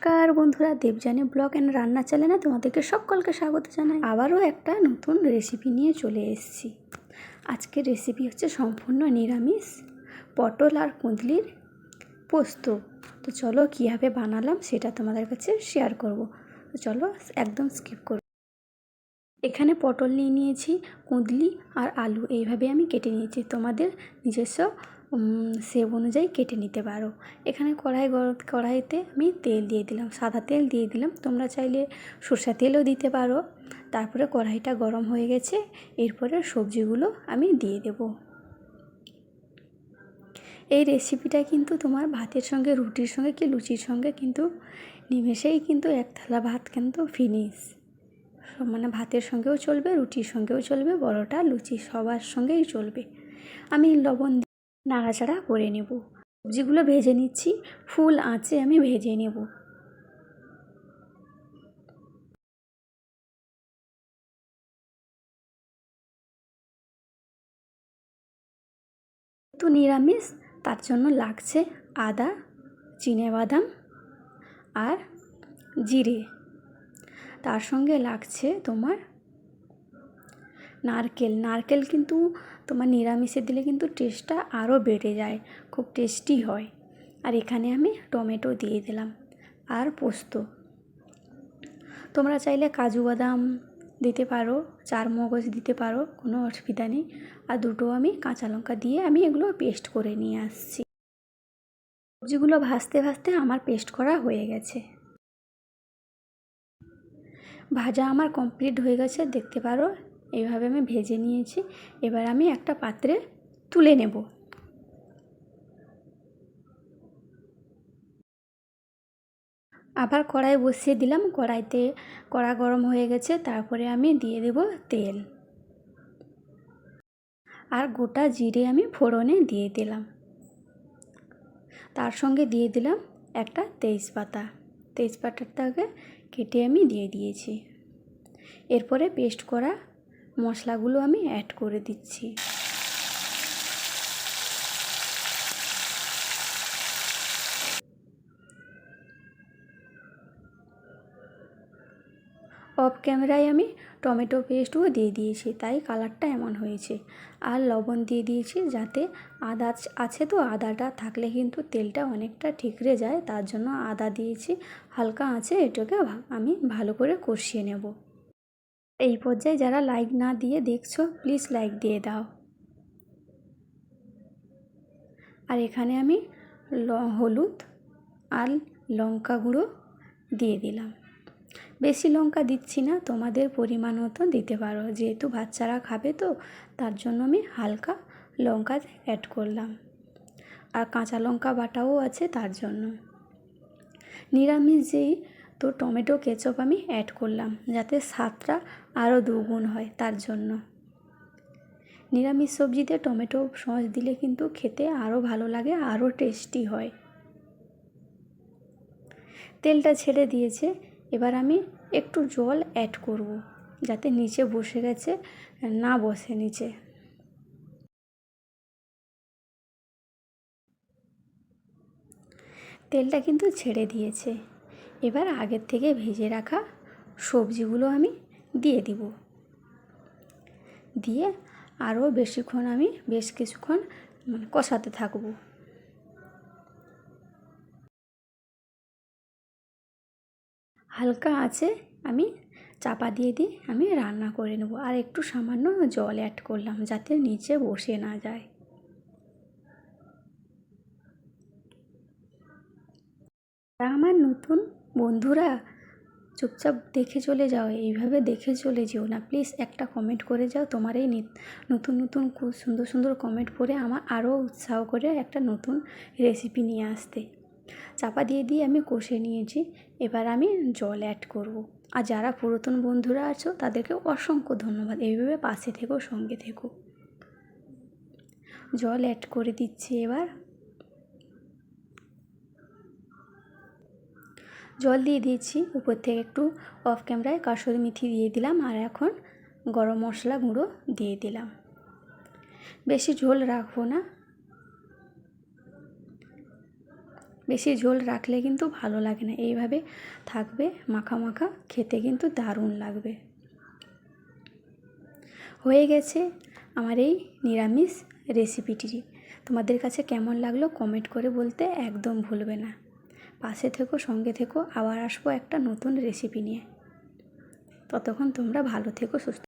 নমস্কার বন্ধুরা Debjani blog and রান্না চ্যানেলে তোমাদেরকে সকলকে স্বাগত জানাই। আবারও একটা নতুন রেসিপি নিয়ে চলে এসেছি। আজকের রেসিপি হচ্ছে সম্পূর্ণ নিরামিষ, পটল আর কুঁদলির পোস্ত। তো চলো কীভাবে বানালাম সেটা তোমাদের কাছে শেয়ার করব। তো চলো একদম স্কিপ করব। এখানে পটল নিয়ে নিয়েছি, কুঁদলি আর আলু। এইভাবে আমি কেটে নিয়েছি। তোমাদের নিজস্ব সেব অনুযায়ী কেটে নিতে পারো। এখানে কড়াই কড়াইতে আমি তেল দিয়ে দিলাম, সাদা তেল দিয়ে দিলাম। তোমরা চাইলে সরষা তেলও দিতে পারো। তারপরে কড়াইটা গরম হয়ে গেছে, এরপরে সবজিগুলো আমি দিয়ে দেব। এই রেসিপিটা কিন্তু তোমার ভাতের সঙ্গে, রুটির সঙ্গে কি লুচির সঙ্গে কিন্তু নিমেষেই কিন্তু এক থালা ভাত কিন্তু ফিনিশ মানে ভাতের সঙ্গেও চলবে, রুটির সঙ্গেও চলবে বড়টা লুচি সবার সঙ্গেই চলবে। আমি লবণ নাড়াচাড়া করে নেব। সবজিগুলো ভেজে নিচ্ছি। ফুল আঁচে আমি ভেজে নেব। তো নিরামিষ, তার জন্য লাগছে আদা বাদাম আর জিরে। তার সঙ্গে লাগছে তোমার নারকেল। নারকেল কিন্তু তোমার নিরামিষে দিলে কিন্তু টেস্টটা আরও বেড়ে যায়, খুব টেস্টি হয়। আর এখানে আমি টমেটো দিয়ে দিলাম আর পোস্ত। তোমরা চাইলে কাজু বাদাম দিতে পারো, চার মগজ দিতে পারো, কোনো অসুবিধা নেই। আর দুটো আমি কাঁচা লঙ্কা দিয়ে আমি এগুলো পেস্ট করে নিয়ে আসছি। সবজিগুলো ভাজতে ভাজতে আমার পেস্ট করা হয়ে গেছে। ভাজা আমার কমপ্লিট হয়ে গেছে, দেখতে পারো। এইভাবে আমি ভেজে নিয়েছি। এবার আমি একটা পাত্রে তুলে নেব। আবার কড়াই বসিয়ে দিলাম। কড়াইতে কড়া গরম হয়ে গেছে, তারপরে আমি দিয়ে দেব তেল। আর গোটা জিরে আমি ফোড়নে দিয়ে দিলাম। তার সঙ্গে দিয়ে দিলাম একটা তেজপাতা। তেজপাতাটাকে কেটে আমি দিয়ে দিয়েছি। এরপরে পেস্ট করা মশলাগুলো আমি অ্যাড করে দিচ্ছি। অফ ক্যামেরায় আমি টমেটো পেস্টও দিয়ে দিয়েছি, তাই কালারটা এমন হয়েছে। আর লবণ দিয়ে দিয়েছি যাতে আদা আছে তো আদাটা, থাকলে কিন্তু তেলটা অনেকটা ঠিকরে যায়, তার জন্য আদা দিয়েছি, হালকা আছে এটাকে আমি ভালো করে কষিয়ে নেব। এই পর্যায়ে যারা লাইক না দিয়ে দেখছ প্লিজ লাইক দিয়ে দাও। আর এখানে আমি হলুদ আর লঙ্কা গুঁড়ো দিয়ে দিলাম। বেশি লঙ্কা দিচ্ছি না, তোমাদের পরিমাণ মতো দিতে পারো। যেহেতু বাচ্চারা খাবে তো, তার জন্য আমি হালকা লঙ্কা অ্যাড করলাম। আর কাঁচা লঙ্কা বাটাও আছে তার জন্য। নিরামিষ যেই তো টমেটো, কেচপ আমি অ্যাড করলাম যাতে স্বাদটা আরও দুগুণ হয় তার জন্য। নিরামিষ সবজিতে টমেটো সস দিলে কিন্তু খেতে আরও ভালো লাগে, আরও টেস্টি হয়। তেলটা ছেড়ে দিয়েছে, এবার আমি একটু জল অ্যাড করব যাতে নিচে বসে গেছে, না বসে নিচে। তেলটা কিন্তু ছেড়ে দিয়েছে। এবার আগের থেকে ভেজে রাখা সবজিগুলো আমি দিয়ে দিব। দিয়ে আরও বেশিক্ষণ আমি বেশ কিছুক্ষণ মানে কষাতে থাকব। হালকা আছে, আমি চাপা দিয়ে দিয়ে আমি রান্না করে নেব। আর একটু সামান্য জল অ্যাড করলাম যাতে নিচে বসে না যায়। আমার নতুন বন্ধুরা, চুপচাপ দেখে চলে যাও, এইভাবে দেখে চলে যেও না। প্লিজ একটা কমেন্ট করে যাও, তোমার এই নতুন নতুন খুব সুন্দর সুন্দর কমেন্ট পড়ে আমার আরও উৎসাহ করে একটা নতুন রেসিপি নিয়ে আসতে। চাপা দিয়ে দিয়ে আমি কষে নিয়েছি। এবার আমি জল অ্যাড করব। আর যারা পুরাতন বন্ধুরা আছো, তাদেরকে অসংখ্য ধন্যবাদ। এইভাবে পাশে থেকো, সঙ্গে থেকো। জল অ্যাড করে দিচ্ছি এবার। জল দিয়ে দিয়েছি। উপর থেকে একটু অফ ক্যামেরায় কাসুরি মেথি দিয়ে দিলাম আর এখন গরম মশলা গুঁড়ো দিয়ে দিলাম। বেশি ঝোল রাখব না। বেশি ঝোল রাখলে কিন্তু ভালো লাগে না। এইভাবে থাকবে, মাখা মাখা, খেতে কিন্তু দারুণ লাগবে। হয়ে গেছে আমার এই নিরামিষ রেসিপিটি তোমাদের কাছে কেমন লাগল কমেন্ট করে বলতে একদম ভুলবে না। পাশে থেকো, সঙ্গে থেকো, আবার আসব একটা নতুন রেসিপি নিয়ে। ততক্ষণ তোমরা ভালো থেকো, সুস্থ